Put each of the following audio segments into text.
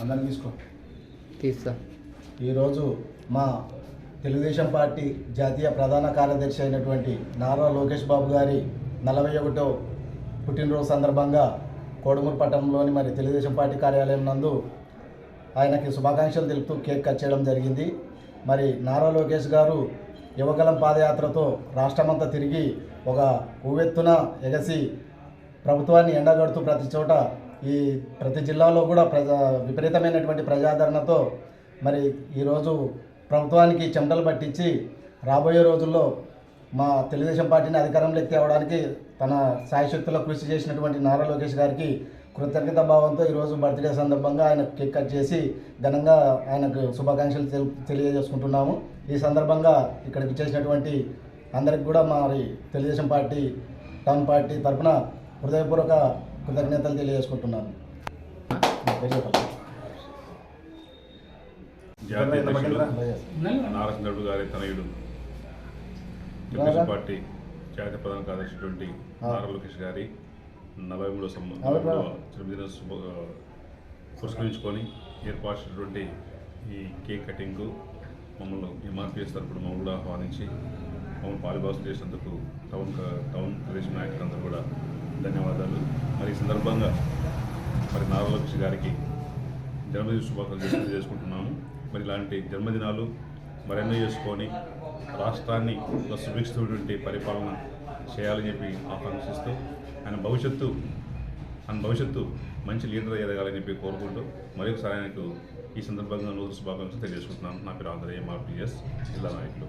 అందరిని తీసుకో. తీస్తా. ఈరోజు మా తెలుగుదేశం పార్టీ జాతీయ ప్రధాన కార్యదర్శి అయినటువంటి నారా లోకేష్ బాబు గారి నలభై ఒకటో పుట్టినరోజు సందర్భంగా కోడుమూరు పట్టణంలోని మరి తెలుగుదేశం పార్టీ కార్యాలయం నందు ఆయనకి శుభాకాంక్షలు తెలుపుతూ కేక్ కట్ చేయడం జరిగింది. మరి నారా లోకేష్ గారు యువగలం పాదయాత్రతో రాష్ట్రమంతా తిరిగి ఒక ఉవ్వెత్తున ఎగసి ప్రభుత్వాన్ని ఎండగడుతూ ప్రతి చోట ఈ ప్రతి జిల్లాలో కూడా ప్రజా విపరీతమైనటువంటి ప్రజాదరణతో మరి ఈరోజు ప్రభుత్వానికి చెమటలు పట్టించి రాబోయే రోజుల్లో మా తెలుగుదేశం పార్టీని అధికారంలోకి తేవడానికి తన సాయశక్తుల కృషి చేసినటువంటి నారా లోకేష్ గారికి కృతజ్ఞత భావంతో ఈరోజు బర్త్డే సందర్భంగా ఆయన కేక్ కట్ చేసి ఘనంగా ఆయనకు శుభాకాంక్షలు తెలి తెలియజేసుకుంటున్నాము. ఈ సందర్భంగా ఇక్కడికి చేసినటువంటి అందరికి కూడా మరి తెలుగుదేశం పార్టీ టౌన్ పార్టీ తరఫున హృదయపూర్వక కృతజ్ఞతలు తెలియజేసుకుంటున్నాను. జాతీయ అధ్యక్షుడు నారసింహుడు గారి తనయుడు తెలుగుదేశం పార్టీ జాతీయ ప్రధాన కార్యదర్శి నారా లోకేష్ గారి నలభై మూడో జన్మదిన పురస్కరించుకొని ఏర్పాటు చేసినటువంటి ఈ కేక్ కటింగ్కు మమ్మల్ని ఎంఆర్పిఎస్ తరపున మమ్మల్ని కూడా ఆహ్వానించి మమ్మల్ని పాలిభాసం చేసినందుకు టౌన్ టౌన్ ప్రదేశ నాయకులందరూ కూడా ధన్యవాదాలు. మరి ఈ సందర్భంగా మరి నారా గారికి జన్మదిన శుభాకాంక్షలు చేసుకుంటున్నాము. మరి ఇలాంటి జన్మదినాలు మరెన్నో చేసుకొని రాష్ట్రాన్ని ఒక సుభిక్షితమైనటువంటి పరిపాలన చేయాలని చెప్పి ఆకాంక్షిస్తూ ఆయన భవిష్యత్తు ఆయన భవిష్యత్తు మంచి లీడర్ ఎదగాలని చెప్పి కోరుకుంటూ మరొకసారి ఆయనకు ఈ సందర్భంగా నూతన శుభాకాంక్షలు తెలియజేసుకుంటున్నాను. నా పేరు ఆంధ్రయ్య ఎంఆర్పిఎస్ జిల్లా నాయకులు.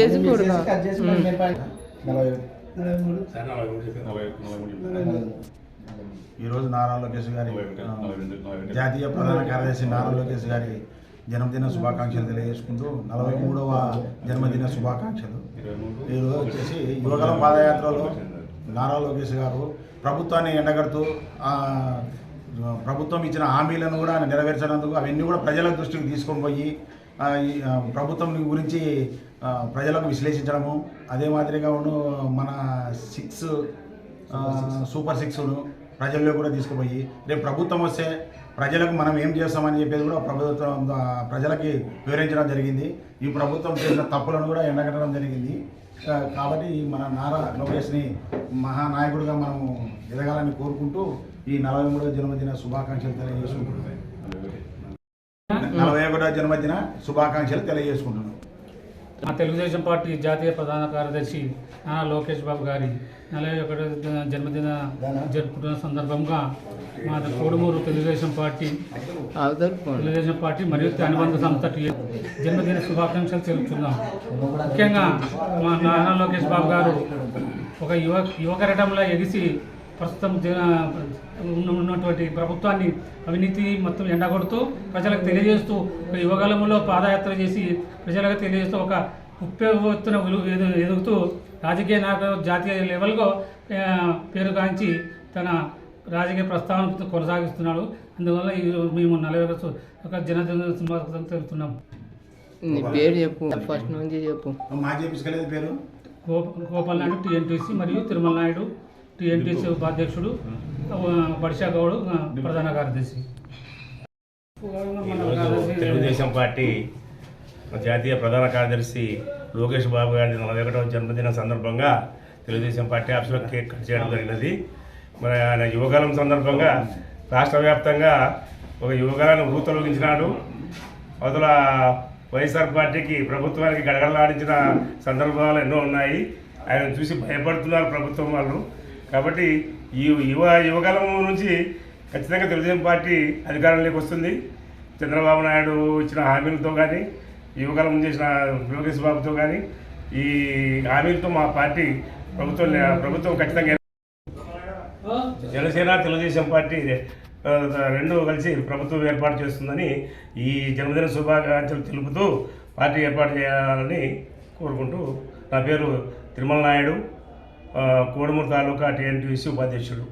చేసి ఈరోజు నారా లోకేష్ గారి జాతీయ ప్రధాన కార్యదర్శి నారా లోకేష్ గారి జన్మదిన శుభాకాంక్షలు తెలియజేసుకుంటూ నలభై మూడవ జన్మదిన శుభాకాంక్షలు. ఈరోజు వచ్చేసి యువగలం పాదయాత్రలో నారా లోకేష్ గారు ప్రభుత్వాన్ని ఎండగడుతూ ఆ, ప్రభుత్వం ఇచ్చిన హామీలను కూడా నెరవేర్చినందుకు అవన్నీ కూడా ప్రజల దృష్టికి తీసుకొని పోయి ప్రభుత్వం గురించి ప్రజలకు విశ్లేషించడము అదే మాదిరిగా ఉండు మన సిక్స్ సూపర్ సిక్స్ను ప్రజల్లో కూడా తీసుకుపోయి రేపు ప్రభుత్వం వస్తే ప్రజలకు మనం ఏం చేస్తామని చెప్పేది కూడా ప్రభుత్వం ప్రజలకి వివరించడం జరిగింది. ఈ ప్రభుత్వం చేసిన తప్పులను కూడా ఎండగట్టడం జరిగింది. కాబట్టి ఈ మన నారా లోకేష్ని మహానాయకుడిగా మనము ఎదగాలని కోరుకుంటూ ఈ నలభై మూడవ జన్మదిన శుభాకాంక్షలు తెలియజేసుకుంటున్నాం నలభై ఒకటో జన్మదిన శుభాకాంక్షలు తెలియజేసుకుంటున్నాం మా తెలుగుదేశం పార్టీ జాతీయ ప్రధాన కార్యదర్శి నానా లోకేష్ బాబు గారి నలభై ఒకటో జన్మదిన జరుపుకున్న సందర్భంగా మా కోడుమూరు తెలుగుదేశం పార్టీ తెలుగుదేశం పార్టీ మరియు అనుబంధ సంస్థ జన్మదిన శుభాకాంక్షలు తెలుపుతున్నాం. ముఖ్యంగా మా నానా లోకేష్ బాబు గారు ఒక యువ యువకరటంలో ఎగిసి ప్రస్తుతం జన ఉన్న- ఉన్నటువంటి ప్రభుత్వాన్ని అవినీతి మొత్తం ఎండగొడుతూ ప్రజలకు తెలియజేస్తూ ఒక యువకాలంలో పాదయాత్ర చేసి ప్రజలకు తెలియజేస్తూ ఒక ఉప్పెత్తున ఎదుగుతూ రాజకీయ నాయకులు జాతీయ లెవెల్గా పేరుగాంచి తన రాజకీయ ప్రస్తావన కొనసాగిస్తున్నాడు. అందువల్ల ఈ మేము నలభై రోజు ఒక జనజన శుభాకాంక్షలు తెలుపుతున్నాం. నీ పేరు చెప్పు ఫస్ట్ నుంచి చెప్పు. మాజీ పేరు? గోప గోపాల్ నాయుడు టీఎన్టీసీ మరియు తిరుమల నాయుడు. టీఎన్టీసీ ఉపాధ్యక్షుడు బడిషా గౌడ్ ప్రధాన కార్యదర్శి. తెలుగుదేశం పార్టీ జాతీయ ప్రధాన కార్యదర్శి లోకేష్ బాబు గారి నలభై ఒకటవ జన్మదిన సందర్భంగా తెలుగుదేశం పార్టీ ఆఫీసులో కేక్ కట్ చేయడం జరిగినది. మరి ఆయన యువకాలం సందర్భంగా రాష్ట్ర వ్యాప్తంగా ఒక యువకాలాన్ని ఊతలొగించినాడు అవతల వైఎస్ఆర్ పార్టీకి ప్రభుత్వానికి గడగడలాడించిన సందర్భాలు ఎన్నో ఉన్నాయి. ఆయన చూసి భయపడుతున్నారు ప్రభుత్వం వాళ్ళు. కాబట్టి ఈ యువ యువకాలం నుంచి ఖచ్చితంగా తెలుగుదేశం పార్టీ అధికారంలోకి వస్తుంది. చంద్రబాబు నాయుడు ఇచ్చిన హామీలతో కానీ యువకాలం చేసిన లోకేష్ బాబుతో కానీ ఈ హామీలతో మా పార్టీ ప్రభుత్వం ప్రభుత్వం ఖచ్చితంగా జనసేన తెలుగుదేశం పార్టీ రెండు కలిసి ప్రభుత్వం ఏర్పాటు చేస్తుందని ఈ జన్మదిన శుభాకాంక్షలు తెలుపుతూ పార్టీ ఏర్పాటు చేయాలని కోరుకుంటూ నా పేరు తిరుమల నాయుడు. కోడుమూరు తాలూకా టీఎన్టీసీ ఉపాధ్యక్షుడు.